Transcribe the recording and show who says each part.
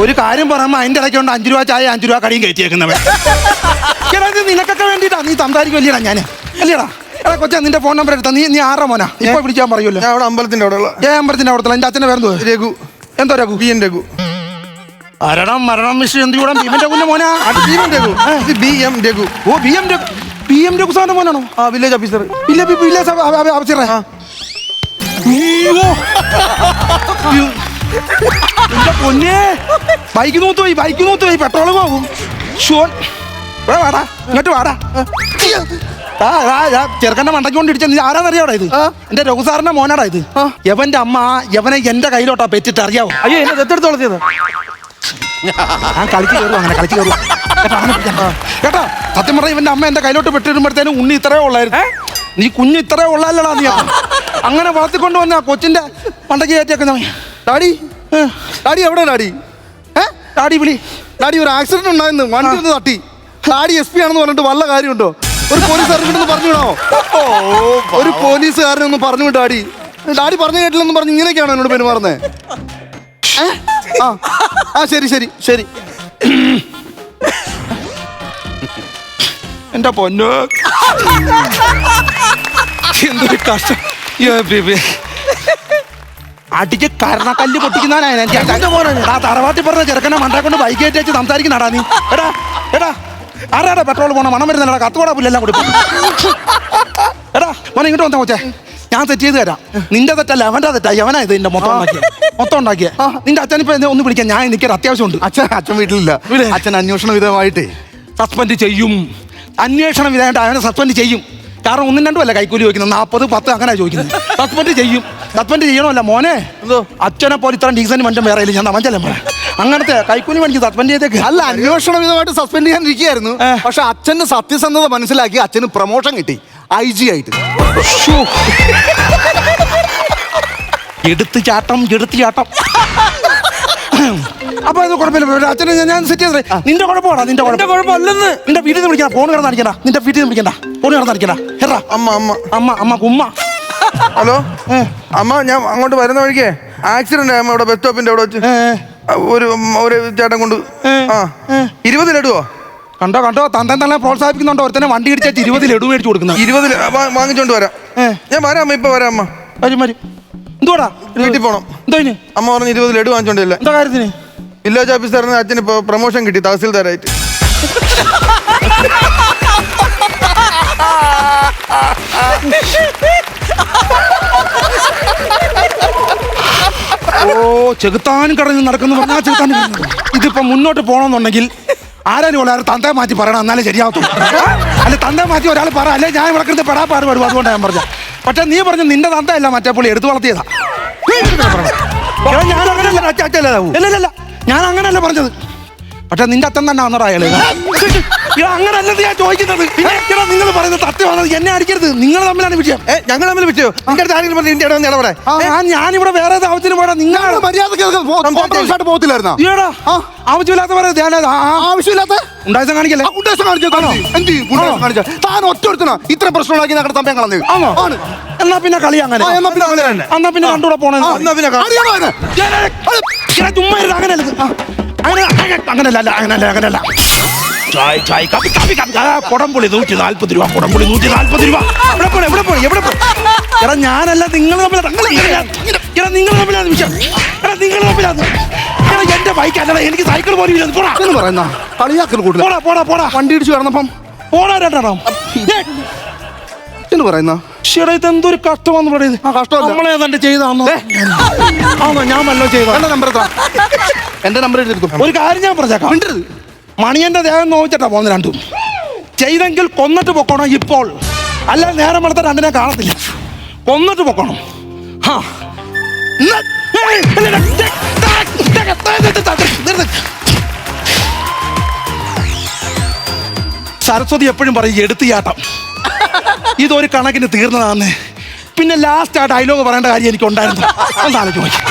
Speaker 1: ഒരു കാര്യം പറയുമ്പോ അതിന്റെ ഇടയ്ക്ക് കൊണ്ട് അഞ്ചു രൂപ ചായ അഞ്ചു രൂപ കടിയും കയറ്റിയേക്കുന്നവൻ. എടാ ഇത് നിനക്കൊക്കെ വേണ്ടിട്ടാ നീ സംസാരിക്കും വലിയടാ ഞാൻ അല്ലേടാ? എടാ കൊച്ചാ നിന്റെ ഫോൺ നമ്പർ എടുത്താ? നീ നീ ആറ മോനാ? ഇപ്പൊ വിളിക്കാൻ പറയൂല്ലോ
Speaker 2: ഞാൻ അവിടെ അമ്പലത്തിന്റെ അവിടെ ഉള്ള
Speaker 1: ഏ അമ്പലത്തിന്റെ അവിടെ എന്റെ അച്ഛനെ വേറെ
Speaker 2: രഘു.
Speaker 1: എന്തോ രഘു?
Speaker 2: B N Raghu.
Speaker 1: മരണം മരണം വിഷയം. എന്ത് കൂടാ ഭീമൻ കുഞ്ഞ മോനാ?
Speaker 2: B M Raghu. B M Raghu.
Speaker 1: ഓ B M Raghu. B M Raghu സാറിന്റെ മോനാണോ?
Speaker 2: ആ വില്ലേജ് ഓഫീസർ.
Speaker 1: ഇല്ല ബി- വില്ലേജ് അവ- പൊന്നേ. ബൈക്ക് നോത്തു പോയി ബൈക്ക് നോത്തു പോയി. പെട്രോൾ പോകും ഷോൺ ഇവിടെ വാടാ. ഇങ്ങോട്ട് വാടാ. ചെറുക്കന്റെ മണ്ടയ്ക്ക് കൊണ്ട് ഇടിച്ച നീ ആരാന്നറിയാവടാ ഇത്? എന്റെ രഘു സാറിന്റെ മോനാടാ ഇത്. യവന്റെ അമ്മ യവനെ എന്റെ കയ്യിലോട്ടാ പെറ്റിട്ട് അറിയാവോ?
Speaker 2: അയ്യോ എന്നെ ദത്തെടുത്ത് വളർത്തിയത്
Speaker 1: ഞാൻ കളിച്ച് കയറും അങ്ങനെ കളിച്ച് കയറും കേട്ടോ, സത്യം പറഞ്ഞ ഇവന്റെ അമ്മ എന്റെ കയ്യിലോട്ട് പെട്ടിടുമ്പോഴത്തേനും ഉണ്ണി ഇത്രേ ഉള്ളായിരുന്നു. നീ കുഞ്ഞ് ഇത്രേ ഉള്ളല്ലടാ നീ. അങ്ങനെ വളർത്തിക്കൊണ്ട് വന്ന കൊച്ചിന്റെ പണ്ടക്ക് കയറ്റിയൊക്കെ
Speaker 2: ഡാഡി? ഡാഡി എവിടെ ഡാഡി?
Speaker 1: ഡാഡി വിളി.
Speaker 2: ഡാഡി ഒരു ആക്സിഡന്റ് ഉണ്ടായിരുന്നു. വണ്ടി ഒന്ന് തട്ടി. ഡാഡി എസ് പി ആണെന്ന് പറഞ്ഞിട്ട് വല്ല കാര്യമുണ്ടോ? ഒരു പോലീസ് പറഞ്ഞു വിടാമോ? ഒരു പോലീസുകാരനൊന്ന് പറഞ്ഞു വിട്ടു ഡാഡി. ഡാഡി പറഞ്ഞു കേട്ടില്ലെന്ന് പറഞ്ഞ് ഇങ്ങനെയൊക്കെയാണോ എന്നോട് പെരുമാറുന്നത് ആ. ആ ശരി ശരി ശരി.
Speaker 1: എന്റെ പൊന്നു. എന്തൊരു കഷ്ടം. അടിച്ച് കരണക്കല്ല് പൊട്ടിക്കുന്നവനാ തറവാട്ടി പറഞ്ഞ ചെറുക്കനെ മണ്ടേ കൊണ്ട് ബൈക്ക് വെച്ച് സംസാരിക്കുന്നടാ നീ. എടാ എടാ ആരാടാ പെട്രോൾ പോണ? മണം വരുന്നടാ കത്തുകൂടാ പുല്ലെല്ലാം കൂടി. എടാ മോനെ ഇങ്ങോട്ട് വന്നാ കൊച്ചേ. ഞാൻ തെറ്റ് ചെയ്ത് തരാം. നിന്റെ തെറ്റല്ല അവന്റെ തെറ്റാ. അവനാ ഇത് എന്റെ മൊത്തം ഉണ്ടാക്കിയ. മൊത്തം ഉണ്ടാക്കിയ. നിന്റെ അച്ഛൻ ഇപ്പൊ ഒന്ന് വിളിക്കാൻ ഞാൻ എനിക്കൊരു അത്യാവശ്യമുണ്ട്.
Speaker 2: അച്ഛൻ അച്ഛൻ വീട്ടിലില്ല. അച്ഛൻ അന്വേഷണ വിധമായിട്ട്.
Speaker 1: സസ്പെൻഡ് ചെയ്യും. അന്വേഷണം വിധമായിട്ട് അവനെ സസ്പെൻഡ് ചെയ്യും. കാരണം ഒന്നും രണ്ടുമല്ല കൈക്കൂലി ചോദിക്കുന്നത്. നാൽപ്പത് പത്ത് അങ്ങനെ ചോദിക്കുന്നത്. സസ്പെൻഡ് ചെയ്യും. സസ്പെൻഡ് ചെയ്യണമല്ല മോനെ. അച്ഛനെ പോലെ ഇത്ര ഡീസന്റ് മനുഷ്യൻ വേറെ ഇല്ല ഞാൻ അവഞ്ചല്ലേ മോനെ? അങ്ങനത്തെ കൈക്കൂലി മേടിച്ച് സസ്പെൻഡ് ചെയ്തേക്ക്.
Speaker 2: അല്ല അന്വേഷണ വിധമായിട്ട് സസ്പെൻഡ് ചെയ്യാനിരിക്കുകയായിരുന്നു. പക്ഷെ അച്ഛന്റെ സത്യസന്ധത മനസ്സിലാക്കി അച്ഛന് പ്രൊമോഷൻ കിട്ടി. ഐ ജി ആയിട്ട്.
Speaker 1: എടുത്ത് ചാട്ടം എടുത്ത് ചാട്ടം. അപ്പൊ ഇത് കുഴപ്പമില്ല അച്ഛനെ ഞാൻ- സെറ്റ് ചെയ്തേ. നിന്റെ കുഴപ്പമാണ്? നിന്റെ കുഴപ്പം?
Speaker 2: കുഴപ്പമല്ലെന്ന്.
Speaker 1: നിന്റെ വീട്ടിൽ നിന്ന് വിളിക്കണ്ട. ഫോൺ കിടന്നടിക്കണ്ട നിന്റെ വീട്ടിൽ നിന്ന് വിളിക്കണ്ട. ഫോൺ കിടന്നടിക്കണ്ട ഹെറാ.
Speaker 2: അമ്മ അമ്മ.
Speaker 1: അമ്മ അമ്മ ഉമ്മ.
Speaker 2: ഹലോ? അമ്മ ഞാൻ അങ്ങോട്ട് വരുന്ന വഴിക്ക്. ആക്സിഡന്റ് ആയി അവിടെ ബസ് സ്റ്റോപ്പിന്റെ അവിടെ വെച്ച്. ഒരു ഒരു ചേട്ടൻ കൊണ്ട് ആ. ഇരുപത് ലഡുവോ
Speaker 1: കണ്ടോ കണ്ടോ? തന്തൻ തന്നെ പ്രോത്സാഹിപ്പിക്കുന്നുണ്ടോ. ഒരുത്തനെ വണ്ടി ഇടിച്ച ഇരുപത് ലഡു മേടിച്ചു കൊടുക്കുന്നത്.
Speaker 2: ഇരുപത് വാങ്ങിച്ചോണ്ട് വരാം. ഞാൻ വരാം അമ്മ ഇപ്പൊ വരാം അമ്മ.
Speaker 1: വരും വരും. എന്തുവാടാ?
Speaker 2: വീട്ടിൽ പോണം.
Speaker 1: എന്തോ ഇനി?
Speaker 2: അമ്മ പറഞ്ഞു ഇരുപത് ലഡു വാങ്ങിച്ചോണ്ടില്ല.
Speaker 1: എന്താ കാര്യത്തിന്?
Speaker 2: വില്ലേജ് ഓഫീസറിന് അച്ഛന് ഇപ്പൊ പ്രൊമോഷൻ കിട്ടി തഹസീൽദാരായിട്ട്.
Speaker 1: ഓ ചെകുത്താനും കടഞ്ഞ് നടക്കുന്നു പറഞ്ഞാൽ ചെകുത്താനും. ഇതിപ്പോ മുന്നോട്ട് പോകണമെന്നുണ്ടെങ്കിൽ ആരാലും ഒരാൾ തന്തയെ മാറ്റി പറയണം? എന്നാലേ ശരിയാവത്തുള്ളൂ. അല്ലെ തന്തയെ മാറ്റി ഒരാൾ പറ. അല്ലെ ഞാൻ ഇവിടെ കിടന്ന് പെടാ പാട് പാടും അതുകൊണ്ടാണ് ഞാൻ പറഞ്ഞത്. പക്ഷെ നീ പറഞ്ഞു നിന്റെ തന്തയല്ല മറ്റേ പുള്ളി എടുത്തു വളർത്തിയതാ. ഞാൻ അങ്ങനെയല്ല. ഞാൻ അങ്ങനെയല്ല പറഞ്ഞത്. പക്ഷെ നിന്റെ അത്തം തന്നെ ഇത് അങ്ങനല്ലത് ഞാൻ ചോദിക്കുന്നത്. പിന്നെ നിങ്ങൾ പറയുന്നത് സത്യമാണ്? എന്നെ അടിക്കരുത്. നിങ്ങൾ തമ്മിലാണ് വിഷയം.
Speaker 2: ഏ ഞങ്ങൾ തമ്മിൽ വിറ്റോ നിന്റെ അടുത്ത് ആരെങ്കിലും പറഞ്ഞു ഇന്ത്യയുടെ ഇടപെടെ
Speaker 1: ആ, ഞാൻ ഞാനിവിടെ വേറെ ആവശ്യത്തിന് പോടാ നിങ്ങൾ
Speaker 2: മര്യാദ പോകത്തില്ലായിരുന്ന?
Speaker 1: ആവശ്യമില്ലാത്ത പറയാ ധ്യാനം ആ, ആ,
Speaker 2: ആവശ്യമില്ലാത്ത?
Speaker 1: ഉണ്ടായ കാണിക്കല്ലേ?
Speaker 2: ഉദ്ദേശം കാണിച്ചോ താൻ ഒറ്റ ഇത്ര പ്രശ്നമുണ്ടാക്കി ഞങ്ങളുടെ തമ്മിൽ കളഞ്ഞു
Speaker 1: ആണോ? എന്നാ പിന്നെ കളി അങ്ങനെ.
Speaker 2: എന്നാ പിന്നെ അങ്ങനെ. തന്നെ.
Speaker 1: എന്നാ പിന്നെ കണ്ടൂടെ പോണേ?
Speaker 2: എന്നാ പിന്നെ?
Speaker 1: ചുമ്മാ അങ്ങനെയല്ല അങ്ങനല്ല അങ്ങനല്ല അങ്ങനെ അങ്ങനെ- അങ്ങനെയല്ല അല്ല, അങ്ങനെയല്ല അങ്ങനെയല്ല ചായ് ചായ് കാപ്പി കാപ്പി കാപ്പി. ആ, കുടംപുളി നൂറ്റി നാല്പത് രൂപ കുടംപുളി നൂറ്റി നാല്പത് രൂപ. എവിടെ പോണേ എവിടെ പോണേ എവിടെ പോണേ? എടാ ഞാനല്ല നിങ്ങൾ എടാ നിങ്ങൾ തമ്മിലാണ് വിഷയം എടാ നിങ്ങൾ തമ്മിലാണ് എടാ എന്റെ ബൈക്ക് അല്ലടാ എനിക്ക് സൈക്കിൾ പോലും ഇല്ല. പോടാ.
Speaker 2: എന്ന് പറയുന്ന കളിയാക്കൽ കൂടുതൽ
Speaker 1: പോടാ പോടാ പോടാ.
Speaker 2: വണ്ടി ഇടിച്ചു കിടന്നപ്പം
Speaker 1: പോടാ രണ്ടെണ്ണം.
Speaker 2: എന്ന് പറയുന്ന.
Speaker 1: ചേട്ടാ ഇതെന്തൊരു കഷ്ടമാന്ന് പറയുന്നത്
Speaker 2: ആ.
Speaker 1: നമ്മളെ ഏതാണ്ട് ചെയ്താന്നോ? ആണോ ഞാൻ വല്ലോ ചെയ്തോ.
Speaker 2: എന്റെ നമ്പർ എന്റെ നമ്പർ എടുത്തു
Speaker 1: ഒരു കാര്യം ഞാൻ പറഞ്ഞേക്കാം.
Speaker 2: മിണ്ടരുത്.
Speaker 1: മണിയന്റെ ദേഹം നോവിച്ചിട്ടാ പോകുന്നത് രണ്ടും ചെയ്തെങ്കിൽ കൊന്നിട്ട് പൊക്കണം ഇപ്പോൾ അല്ല നേരം വെളുത്ത രണ്ടിനെ കാണത്തില്ല കൊന്നിട്ട് പൊക്കണം ഹാ സരസ്വതി എപ്പോഴും പറയും എടുത്തിയാട്ടം ഇതൊരു കണക്കിന് തീർന്നതാന്ന് പിന്നെ ലാസ്റ്റ് ആ ഡയലോഗ് പറയേണ്ട കാര്യം എനിക്ക് ഉണ്ടായിരുന്നു എന്താണ് ചോദിക്കും